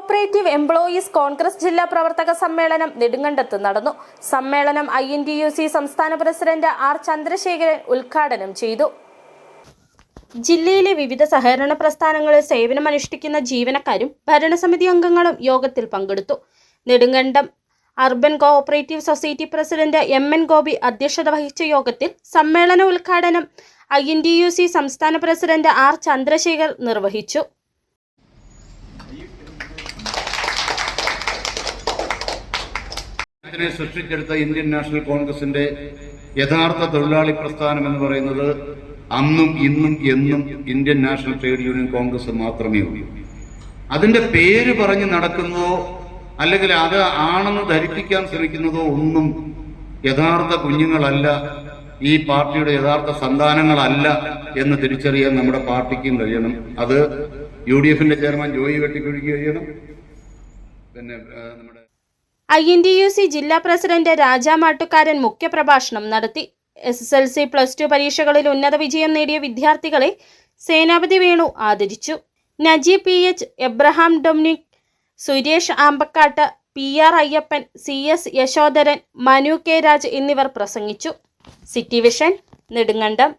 Cooperative employees Congress ജില്ലാ പ്രവർത്തക സമ്മേളനം നെടുങ്കണ്ടത്ത് നടന്നു. സമ്മേളനം I N T U C സംസ്ഥാന പ്രസിഡന്റ് ആർ ചന്ദ്രശേഖരൻ ഉദ്ഘാടനം ചെയ്തു. ജില്ലയിലെ വിവിധ സഹകരണ പ്രസ്ഥാനങ്ങളിൽ സേവനമനുഷ്ഠിക്കുന്ന ജീവനക്കാരും ഭരണസമിതി അംഗങ്ങളും യോഗത്തിൽ പങ്കെടുത്തു. Nedumkandam urban cooperative society president M N Gopi അധ്യക്ഷത വഹിച്ച യോഗത്തിൽ സമ്മേളന ഉദ്ഘാടനം I N T U C സംസ്ഥാന പ്രസിഡന്റ് ആർ ചന്ദ്രശേഖർ നിർവഹിച്ചു. ഇതിനെ സൃഷ്ടിച്ചെടുത്ത ഇന്ത്യൻ നാഷണൽ കോൺഗ്രസിന്റെ യഥാർത്ഥ തൊഴിലാളി പ്രസ്ഥാനം എന്ന് പറയുന്നത് അന്നും ഇന്നും എന്നും Indian national trade union congress മാത്രമേ ഉള്ളൂ. അതിന്റെ പേര് പറഞ്ഞ് നടക്കുന്നതോ അല്ലെങ്കിൽ അത് ആണെന്ന് ധരിപ്പിക്കാൻ ശ്രമിക്കുന്നതോ ഒന്നും യഥാർത്ഥ കുഞ്ഞുങ്ങളല്ല ഈ പാർട്ടിയുടെ യഥാർത്ഥ സന്താനങ്ങളല്ല എന്ന് തിരിച്ചറിയാൻ നമ്മുടെ പാർട്ടിക്കും കഴിയണം. അത് യു ഡി എഫിന്റെ ചെയർമാൻ ജോയി വെട്ടിക്കുഴിക്ക് കഴിയണം. പിന്നെ നമ്മുടെ I N T U C ജില്ലാ പ്രസിഡന്റ് രാജാ മാട്ടുകാരൻ മുഖ്യപ്രഭാഷണം നടത്തി. S S L C plus two പരീക്ഷകളിൽ ഉന്നത വിജയം നേടിയ വിദ്യാർത്ഥികളെ സേനാപതി വേണു ആദരിച്ചു. Naji P H Abraham Dominic Suresh Ambakkattu P R Ayyappan C S Yashodharan Manu K Raj എന്നിവർ പ്രസംഗിച്ചു. City vision Nedumkandam.